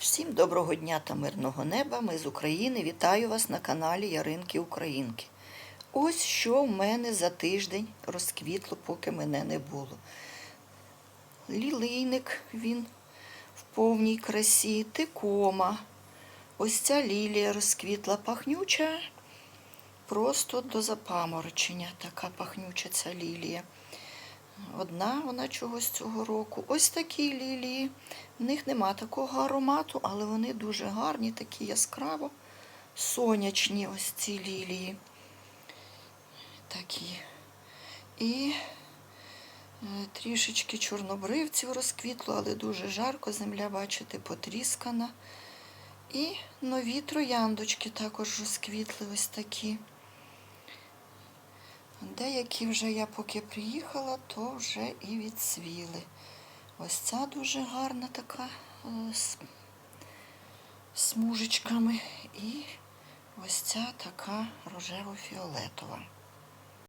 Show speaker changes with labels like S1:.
S1: Всім доброго дня та мирного неба. Ми з України. Вітаю вас на каналі Яринки Українки. Ось що в мене за тиждень розквітло, поки мене не було. Лілийник він в повній красі, тикома. Ось ця лілія розквітла пахнюча, просто до запаморочення. Така пахнюча ця лілія. Одна вона чогось цього року. Ось такі лілії. В них нема такого аромату, але вони дуже гарні, такі яскраво сонячні ось ці лілії. Такі. І е, трішечки чорнобривців розквітло, але дуже жарко. Земля, бачите, потріскана. І нові трояндочки також розквітли ось такі. Деякі вже я поки приїхала, то вже і відсвіли. Ось ця дуже гарна така е, з смужечками. І ось ця така рожево-фіолетова.